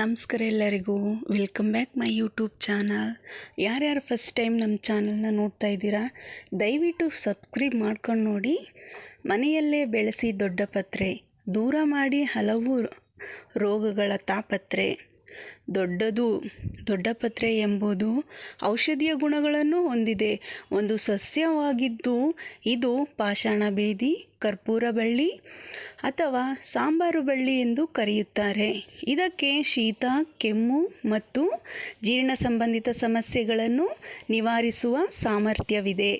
ನಮಸ್ಕಾರ ಎಲ್ಲರಿಗೂ. Welcome back my YouTube channel ಯಾರ್ಯಾರು ಫಸ್ಟ್ ಟೈಮ್ ನಮ್ಮ ಚಾನಲ್ನ ನೋಡ್ತಾ ಇದ್ದೀರಾ, ದಯವಿಟ್ಟು ಸಬ್ಸ್ಕ್ರೈಬ್ ಮಾಡ್ಕೊಂಡು ನೋಡಿ. ಮನೆಯಲ್ಲೇ ಬೆಳೆಸಿ ದೊಡ್ಡ ಪತ್ರೆ, ದೂರ ಮಾಡಿ ಹಲವು ರೋಗಗಳ ತಾಪತ್ರೆ. ದೊಡ್ಡದು ದೊಡ್ಡಪತ್ರೆ ಎಂಬುದು ಔಷಧೀಯ ಗುಣಗಳನ್ನು ಹೊಂದಿದೆ. ಒಂದು ಸಸ್ಯವಾಗಿದ್ದು ಇದು ಪಾಷಾಣ ಬೇದಿ, ಕರ್ಪೂರ ಬಳ್ಳಿ ಅಥವಾ ಸಾಂಬಾರು ಬಳ್ಳಿ ಎಂದು ಕರೆಯುತ್ತಾರೆ. ಇದಕ್ಕೆ ಶೀತ, ಕೆಮ್ಮು ಮತ್ತು ಜೀರ್ಣ ಸಂಬಂಧಿತ ಸಮಸ್ಯೆಗಳನ್ನು ನಿವಾರಿಸುವ ಸಾಮರ್ಥ್ಯವಿದೆ.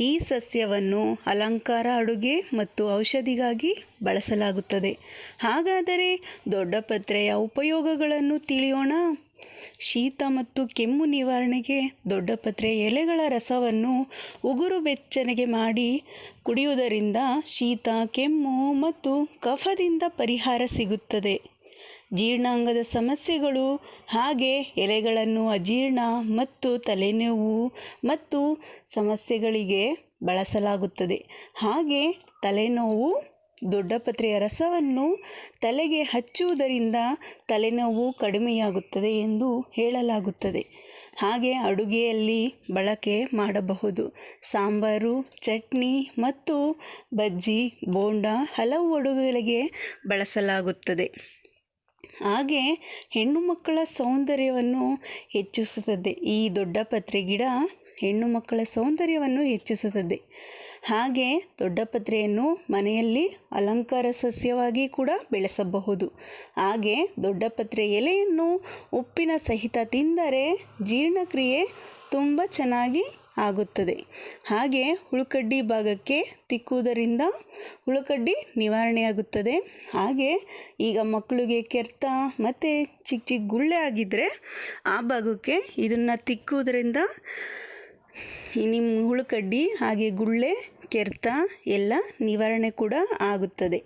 ಈ ಸಸ್ಯವನ್ನು ಅಲಂಕಾರ ಅಡುಗೆ ಮತ್ತು ಔಷಧಿಗಾಗಿ ಬಳಸಲಾಗುತ್ತದೆ. ಹಾಗಾದರೆ ದೊಡ್ಡಪತ್ರೆಯ ಉಪಯೋಗಗಳನ್ನು ತಿಳಿಯೋಣ. ಶೀತ ಮತ್ತು ಕೆಮ್ಮು ನಿವಾರಣೆಗೆ ದೊಡ್ಡಪತ್ರೆ ಎಲೆಗಳ ರಸವನ್ನು ಉಗುರು ಬೆಚ್ಚನೆಗೆ ಮಾಡಿ ಕುಡಿಯುವುದರಿಂದ ಶೀತ, ಕೆಮ್ಮು ಮತ್ತು ಕಫದಿಂದ ಪರಿಹಾರ ಸಿಗುತ್ತದೆ. ಜೀರ್ಣಾಂಗದ ಸಮಸ್ಯೆಗಳು, ಹಾಗೆ ಎಲೆಗಳನ್ನು ಅಜೀರ್ಣ ಮತ್ತು ತಲೆನೋವು ಮತ್ತು ಸಮಸ್ಯೆಗಳಿಗೆ ಬಳಸಲಾಗುತ್ತದೆ. ಹಾಗೆ ತಲೆನೋವು ದೊಡ್ಡಪತ್ರೆಯ ರಸವನ್ನು ತಲೆಗೆ ಹಚ್ಚುವುದರಿಂದ ತಲೆನೋವು ಕಡಿಮೆಯಾಗುತ್ತದೆ ಎಂದು ಹೇಳಲಾಗುತ್ತದೆ. ಹಾಗೆ ಅಡುಗೆಯಲ್ಲಿ ಬಳಕೆ ಮಾಡಬಹುದು. ಸಾಂಬಾರು, ಚಟ್ನಿ ಮತ್ತು ಬಜ್ಜಿ, ಬೋಂಡ ಹಲವು ಅಡುಗೆಗಳಿಗೆ ಬಳಸಲಾಗುತ್ತದೆ. ಹಾಗೆ ಹೆಣ್ಣು ಮಕ್ಕಳ ಸೌಂದರ್ಯವನ್ನು ಹೆಚ್ಚಿಸುತ್ತದೆ. ಈ ದೊಡ್ಡ ಪತ್ರೆ ಗಿಡ ಹೆಣ್ಣು ಮಕ್ಕಳ ಸೌಂದರ್ಯವನ್ನು ಹೆಚ್ಚಿಸುತ್ತದೆ. ಹಾಗೆ ದೊಡ್ಡಪತ್ರೆಯನ್ನು ಮನೆಯಲ್ಲಿ ಅಲಂಕಾರ ಸಸ್ಯವಾಗಿ ಕೂಡ ಬೆಳೆಸಬಹುದು. ಹಾಗೆ ದೊಡ್ಡಪತ್ರೆ ಎಲೆಯನ್ನು ಉಪ್ಪಿನ ಸಹಿತ ತಿಂದರೆ ಜೀರ್ಣಕ್ರಿಯೆ ತುಂಬ ಚೆನ್ನಾಗಿ ಆಗುತ್ತದೆ. ಹಾಗೆ ಹುಳುಕಡ್ಡಿ ಭಾಗಕ್ಕೆ ತಿಕ್ಕುವುದರಿಂದ ಹುಳುಕಡ್ಡಿ ನಿವಾರಣೆಯಾಗುತ್ತದೆ. ಹಾಗೆ ಈಗ ಮಕ್ಕಳಿಗೆ ಕೆರ್ತ ಮತ್ತು ಚಿಕ್ಕ ಚಿಕ್ಕ ಗುಳ್ಳೆ ಆಗಿದ್ದರೆ ಆ ಭಾಗಕ್ಕೆ ಇದನ್ನು ತಿಕ್ಕುವುದರಿಂದ ನಿಮ್ಮ ಹುಳುಕಡ್ಡಿ ಹಾಗೆ ಗುಳ್ಳೆ, ಕೆರೆತ ಎಲ್ಲ ನಿವಾರಣೆ ಕೂಡ ಆಗುತ್ತದೆ.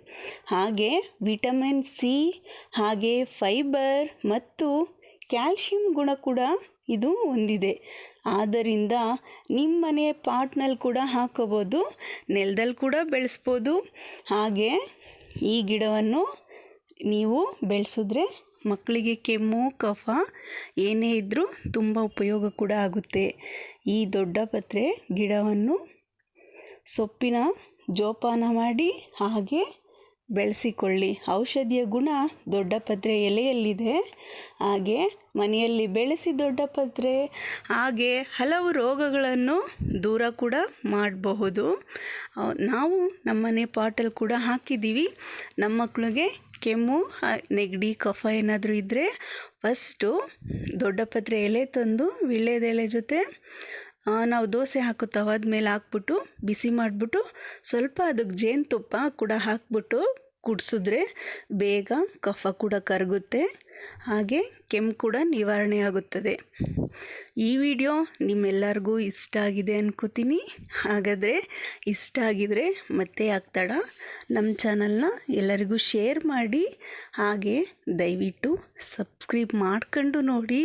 ಹಾಗೆ ವಿಟಮಿನ್ ಸಿ, ಹಾಗೆ ಫೈಬರ್ ಮತ್ತು ಕ್ಯಾಲ್ಶಿಯಂ ಗುಣ ಕೂಡ ಇದು ಹೊಂದಿದೆ. ಆದ್ದರಿಂದ ನಿಮ್ಮ ಮನೆ ಪಾಟ್ನಲ್ಲಿ ಕೂಡ ಹಾಕೋಬೋದು ನೆಲದಲ್ಲಿ ಕೂಡ ಬೆಳೆಸ್ಬೋದು. ಹಾಗೆ ಈ ಗಿಡವನ್ನು ನೀವು ಬೆಳೆಸಿದ್ರೆ ಮಕ್ಕಳಿಗೆ ಕೆಮ್ಮು, ಕಫ ಏನೇ ಇದ್ದರೂ ತುಂಬ ಉಪಯೋಗ ಕೂಡ ಆಗುತ್ತೆ. ಈ ದೊಡ್ಡ ಪತ್ರೆ ಗಿಡವನ್ನು ಸೊಪ್ಪಿನ ಜೋಪಾನ ಮಾಡಿ ಹಾಗೆ ಬೆಳೆಸಿಕೊಳ್ಳಿ. ಔಷಧಿಯ ಗುಣ ದೊಡ್ಡಪತ್ರೆ ಎಲೆಯಲ್ಲಿದೆ. ಹಾಗೆ ಮನೆಯಲ್ಲಿ ಬೆಳೆಸಿ ದೊಡ್ಡಪತ್ರೆ ಹಾಗೆ ಹಲವು ರೋಗಗಳನ್ನು ದೂರ ಕೂಡ ಮಾಡಬಹುದು. ನಾವು ನಮ್ಮನೆ ಪಾಟಲ್ಲಿ ಕೂಡ ಹಾಕಿದ್ದೀವಿ. ನಮ್ಮ ಮಕ್ಕಳಿಗೆ ಕೆಮ್ಮು ನೆಗಡಿ, ಕಫ ಏನಾದರೂ ಇದ್ದರೆ ಫಸ್ಟು ದೊಡ್ಡಪತ್ರೆ ಎಲೆ ತಂದು ವೀಳ್ಯದೆಲೆ ಜೊತೆ ನಾವು ದೋಸೆ ಹಾಕೋ ತವಾದ ಮೇಲೆ ಹಾಕ್ಬಿಟ್ಟು ಬಿಸಿ ಮಾಡಿಬಿಟ್ಟು ಸ್ವಲ್ಪ ಅದಕ್ಕೆ ಜೇನುತುಪ್ಪ ಕೂಡ ಹಾಕ್ಬಿಟ್ಟು ಕುಡಿಸಿದ್ರೆ ಬೇಗ ಕಫ ಕೂಡ ಕರಗುತ್ತೆ, ಹಾಗೆ ಕೆಮ್ಮು ಕೂಡ ನಿವಾರಣೆ ಆಗುತ್ತದೆ. ಈ ವಿಡಿಯೋ ನಿಮ್ಮೆಲ್ಲರಿಗೂ ಇಷ್ಟ ಆಗಿದೆ ಅನ್ಕೋತೀನಿ. ಹಾಗಾದರೆ ಇಷ್ಟ ಆಗಿದರೆ ಮತ್ತೆ ಆಗ್ತಾಡ, ನಮ್ಮ ಚಾನಲ್ನ ಎಲ್ಲರಿಗೂ ಶೇರ್ ಮಾಡಿ, ಹಾಗೆ ದಯವಿಟ್ಟು ಸಬ್ಸ್ಕ್ರೈಬ್ ಮಾಡ್ಕೊಂಡು ನೋಡಿ.